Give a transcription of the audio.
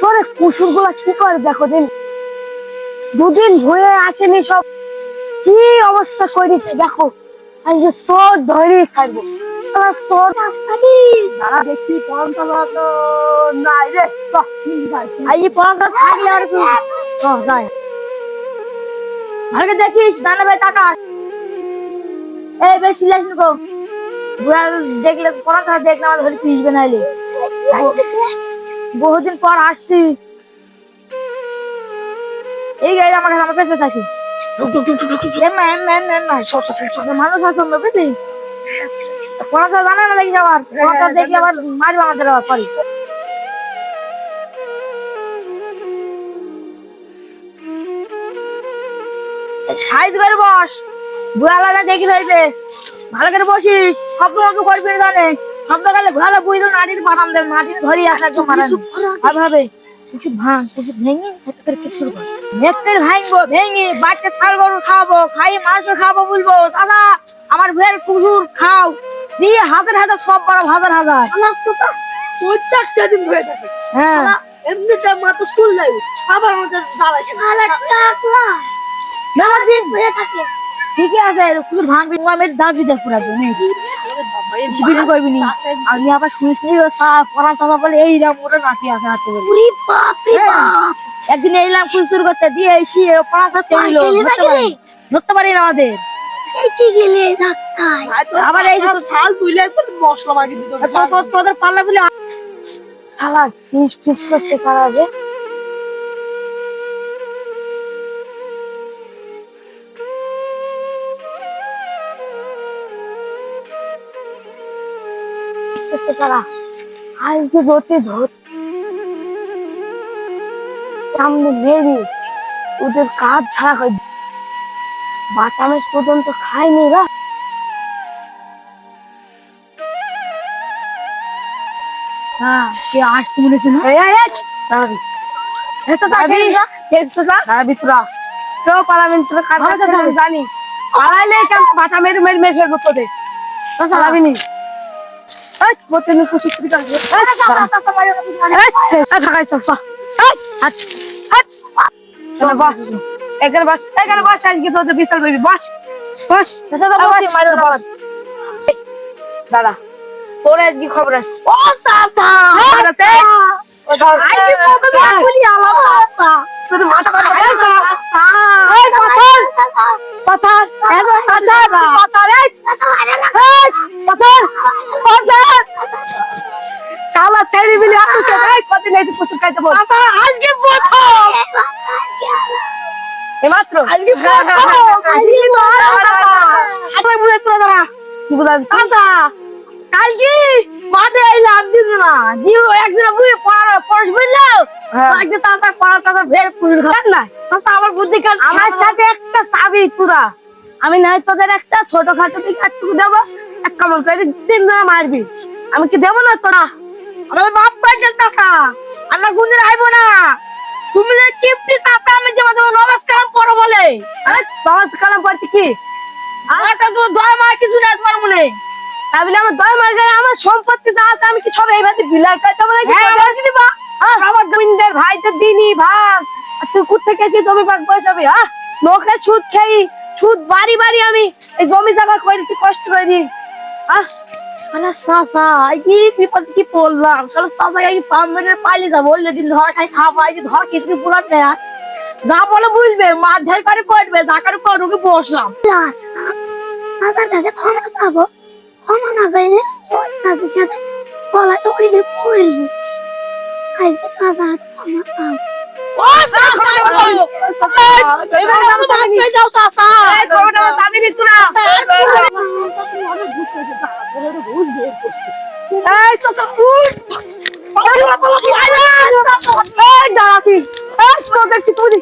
তোরে কুসুর কি করে দেখো দিন? দুদিন ঘুরে আসেনি সব। কি অবস্থা করেছে দেখো। আজ যে তোর ধরে থাকব তোর না দেখছি পরমটা নাই রে আই পরমটা দেখলে দেখলে পিসবে বহুদিন পর আসছি। এই গাড়ি আমার আমার পেছনে থাকি। মানুষ বুঝলি জানা না লাগি আবার পড়াটা দেখলে আবার মারবে আমাদের আবার পরে। সাইজ করে বস। বুড়া লাগা দেখি ধরবে ভালো করে বসিস। সব করবি জানে গেলে ঘোরালে বুঝলো নাটির বানাম দেবে নাটির ধরি আসা একদম মারান ভাবে কিছু ভাঙ কিছু ভেঙে হেক্টর কিছু হেক্টর ভাঙবো ভেঙে বাচ্চা ছাল গরু খাব খাই মাংস খাব বলব দাদা আমার ভের কুকুর খাও। দিয়ে হাজার হাজার সব বড় হাজার হাজার। তো প্রত্যেকটা দিন হয়ে থাকে হ্যাঁ। এমনিতে মা তো স্কুল যাই আবার আমাদের দাঁড়াচ্ছে মেলা দিন। হয়ে থাকে। ঠিকই আছে কুকুর ভাঙবি আমি দাবি দেখ পুরা জমি বিক্রি করবি নি। আমি আবার শুনেছি পড়া চাপা বলে এই রাম ওটা নাকি আছে হাতে বাপ একদিন এলাম কুসুর করতে দিয়ে এসি পড়া করতে এলো ধরতে পারি না আমাদের। আবার এই যে ছাল তুইলে মশলা দিত তো- তোদের পাল্লা বলে শালা ফিস ফিস করতে খারাপ আজকে ধরতে ধর। সামনে মেরি ওদের কাজ ছাড়া হয়। বাটামের পর্যন্ত খায়নি রা হ্যাঁ কে আসতে বলেছে না? এই এই দাঁড়াবি। এসে যাবি এসে যা দাঁড়াবি তোরা। কাজ জানি। পালাইলে কেন বাটা মেরে মেরে মেরে ফেলব তোদের? পালাবি চল এখানে বস এখানে বস আজকে তোদের বিশাল বেবি। বস বস। দাদা তোর আজকে খবর আছে। ও সাসা। খবর পাথর। পাথর। পাথর। কালা তেরি আতু কে এই কদিন এই কিছু খাইতে বল আচ্ছা আজকে প্রথম এইমাত্র আজকে প্রথম আজকে আবার বুঝে তোরা দাঁড়া কি বুঝাবি আচ্ছা কালকে মাঠে দিন না দিও একদিন বুঝে পড়া তার পড়া তার পুজোর খান না আচ্ছা আমার বুদ্ধি কাল আমার সাথে একটা চাবি পুরা আমি নাই তোদের একটা ছোটখাটো দিকে একটু দেবো এক কামড় করে জনে মারবি আমি কি দেবো না তোরা আমার বাপ পাইছে চাষা আমার কোনদিন আইবো না। তুমি কিপটি চাষা আমি যে তোমার নমাজ কালাম পড়ো বলে। আরে কালাম পড়তে কি? আমার তো তোমার দয় মার কিছু না তোমার মনে। তা বলে আমার দয় মার গেলে আমার সম্পত্তি যা আছে আমি কি সব এইভাবে বিলাই করতে বলে কি দিবা? আমার গোবিন্দের ভাই তো দিনই ভাগ। তুই কোথা থেকে এসে জমি ভাগ বসে যাবে হ্যাঁ লোকে সুদ খেই সুদ বাড়ি বাড়ি আমি এই জমি জায়গা করেছি কষ্ট করি আহ আরে সাসা এই কি বিপদ কি পড়লাম শালা সাসা কি পাম মেরে পাইলে যাব বললে দিন ধর খাই খাব এই ধর কিছু বুলাত নেই যা বলে বুঝবে মার করে করবে যা করে করুকে বসলাম আমার কাছে ক্ষমা চাবো ক্ষমা না সাথে পড়ব আজকে ক্ষমা চাবো ও সাসা এবার সাসা এই তোরা এই তো তো উঠ! এই দাঁড়াতি এই তো দেখছি তুই